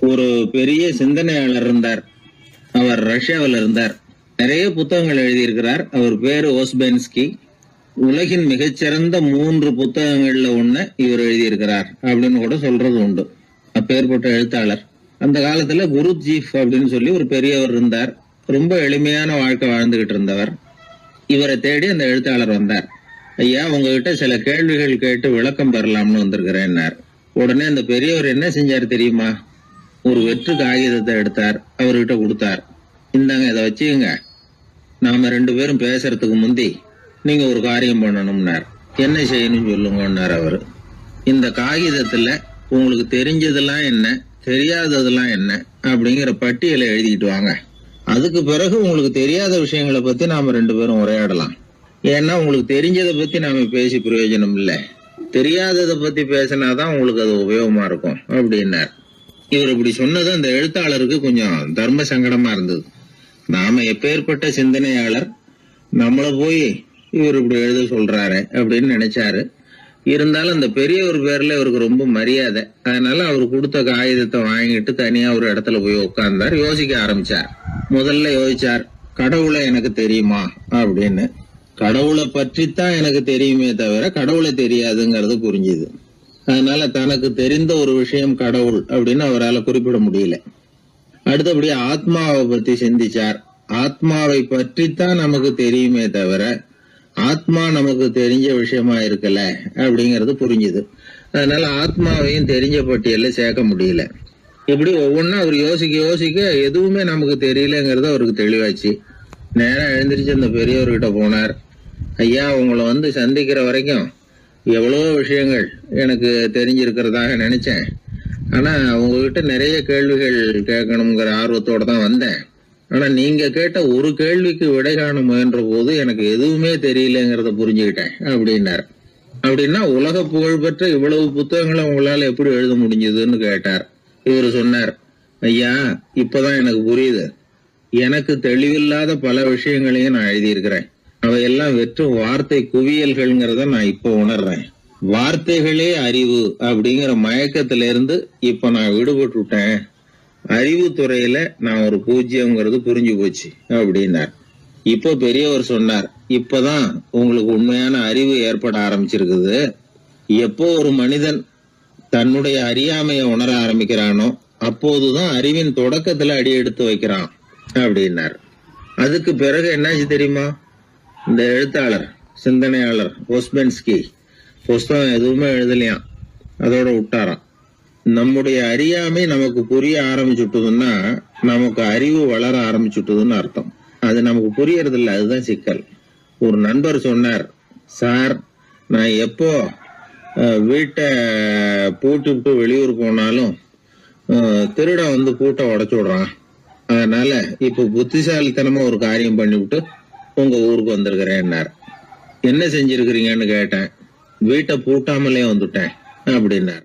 ஒரு பெரிய சிந்தனையாளர் இருந்தார். அவர் ரஷ்யாவில் இருந்தார். நிறைய புத்தகங்கள் எழுதியிருக்கிறார். அவர் பேரு ஓஸ்பென்ஸ்கி. உலகின் மிகச்சிறந்த மூன்று புத்தகங்கள்ல ஒண்ணு இவர் எழுதியிருக்கிறார் அப்படின்னு கூட சொல்றது உண்டு. அப்பேற்பட்ட எழுத்தாளர். அந்த காலத்துல குருஜீஃப் அப்படின்னு சொல்லி ஒரு பெரியவர் இருந்தார். ரொம்ப எளிமையான வாழ்க்கை வாழ்ந்துகிட்டு இருந்தவர். இவரை தேடி அந்த எழுத்தாளர் வந்தார். ஐயா உங்ககிட்ட சில கேள்விகள் கேட்டு விளக்கம் பெறலாம்னு வந்திருக்கிறேன்னார். உடனே அந்த பெரியவர் என்ன செஞ்சார் தெரியுமா? ஒரு வெற்று காகிதத்தை எடுத்தார் அவர்கிட்ட கொடுத்தார். இந்தாங்க இதை வச்சுக்கோங்க. நாம ரெண்டு பேரும் பேசுறதுக்கு முந்தி நீங்க ஒரு காரியம் பண்ணணும்னார். என்ன செய்யணும் சொல்லுங்கன்னார் அவர். இந்த காகிதத்துல உங்களுக்கு தெரிஞ்சதெல்லாம் என்ன தெரியாததெல்லாம் என்ன அப்படிங்கிற பட்டியலை எழுதிட்டு வாங்க. அதுக்கு பிறகு உங்களுக்கு தெரியாத விஷயங்களை பத்தி நாம ரெண்டு பேரும் உரையாடலாம். ஏன்னா உங்களுக்கு தெரிஞ்சதை பத்தி நாம பேசி பிரயோஜனம் இல்லை. தெரியாததை பத்தி பேசினாதான் உங்களுக்கு அது உபயோகமா இருக்கும் அப்படின்னார். இவர் இப்படி சொன்னது அந்த எழுத்தாளருக்கு கொஞ்சம் தர்ம சங்கடமா இருந்தது. நாம எப்பேற்பட்ட சிந்தனையாளர் நம்மள போய் இவர் இப்படி எழுத சொல்றாரு அப்படின்னு நினைச்சாரு. இருந்தாலும் அந்த பெரியவர் பேர்ல இவருக்கு ரொம்ப மரியாதை. அதனால அவர் கொடுத்த காகிதத்தை வாங்கிட்டு தனியா ஒரு இடத்துல போய் உட்கார்ந்தார் யோசிக்க ஆரம்பிச்சார். முதல்ல யோசிச்சார் கடவுளை எனக்கு தெரியுமா? அப்படின்னு. கடவுளை பற்றித்தான் எனக்கு தெரியுமே தவிர கடவுளை தெரியாதுங்கிறது புரிஞ்சுது. அதனால தனக்கு தெரிந்த ஒரு விஷயம் கடவுள் அப்படின்னு அவரால் குறிப்பிட முடியல. அடுத்தபடி ஆத்மாவை பத்தி சிந்திச்சார். ஆத்மாவை பற்றித்தான் நமக்கு தெரியுமே தவிர ஆத்மா நமக்கு தெரிஞ்ச விஷயமா இருக்கல அப்படிங்கிறது புரிஞ்சுது. அதனால ஆத்மாவையும் தெரிஞ்ச பட்டியலில் சேர்க்க முடியல. இப்படி ஒவ்வொன்றா அவர் யோசிக்க யோசிக்க எதுவுமே நமக்கு தெரியலங்கிறது அவருக்கு தெளிவாச்சு. நேரம் எழுந்திரிச்சு அந்த பெரியவர்கிட்ட போனார். ஐயா உங்களை வந்து சந்திக்கிற வரைக்கும் எவ்வளவோ விஷயங்கள் எனக்கு தெரிஞ்சிருக்கிறதாக நினச்சேன். ஆனால் உங்ககிட்ட நிறைய கேள்விகள் கேட்கணுங்கிற ஆர்வத்தோடு தான் வந்தேன். ஆனால் நீங்கள் கேட்ட ஒரு கேள்விக்கு விடை காண முயன்ற போது எனக்கு எதுவுமே தெரியலங்கிறத புரிஞ்சுக்கிட்டேன் அப்படின்னார். அப்படின்னா உலக புகழ்பெற்ற இவ்வளவு புத்தகங்களை உங்களால் எப்படி எழுத முடிஞ்சதுன்னு கேட்டார். இவர் சொன்னார் ஐயா இப்போதான் எனக்கு புரியுது. எனக்கு தெளிவில்லாத பல விஷயங்களையும் நான் எழுதியிருக்கிறேன். அவையெல்லாம் வெற்றும் வார்த்தை குவியல்கள்ங்கிறத நான் இப்போ உணர்றேன். வார்த்தைகளே அறிவு அப்படிங்கிற மயக்கத்துல இருந்து இப்ப நான் விடுபட்டுட்டேன். அறிவு துறையில நான் ஒரு பூஜ்யம்ங்கிறது புரிஞ்சு போச்சு அப்படின்னார். இப்போ பெரியவர் சொன்னார் இப்பதான் உங்களுக்கு உண்மையான அறிவு ஏற்பட ஆரம்பிச்சிருக்குது. எப்போ ஒரு மனிதன் தன்னுடைய அறியாமையை உணர ஆரம்பிக்கிறானோ அப்போதுதான் அறிவின் தொடக்கத்துல அடி எடுத்து வைக்கிறான். அப்படின்னார். அதுக்கு பிறகு என்னாச்சு தெரியுமா? இந்த எழுத்தாளர் சிந்தனையாளர் ஓஸ்பென்ஸ்கி புஸ்தகம் எதுவுமே எழுதலையாம். அதோட விட்டாராம் நம்முடைய அறியாமை நமக்கு புரிய ஆரம்பிச்சுட்டதுன்னா நமக்கு அறிவு வளர ஆரம்பிச்சுட்டதுன்னு அர்த்தம். அது நமக்கு புரியறது இல்லை அதுதான் சிக்கல். ஒரு நண்பர் சொன்னார் சார் நான் எப்போ வீட்டை பூட்டி விட்டு வெளியூர் போனாலும் திருடன் வந்து பூட்டை உடச்சு விடுறான். அதனால இப்போ புத்திசாலித்தனமாக ஒரு காரியம் பண்ணிவிட்டு உங்க ஊருக்கு வந்திருக்கிறேன்னார். என்ன செஞ்சிருக்கிறீங்கன்னு கேட்டேன். வீட்டை பூட்டாமலே வந்துட்டேன் அப்படின்னார்.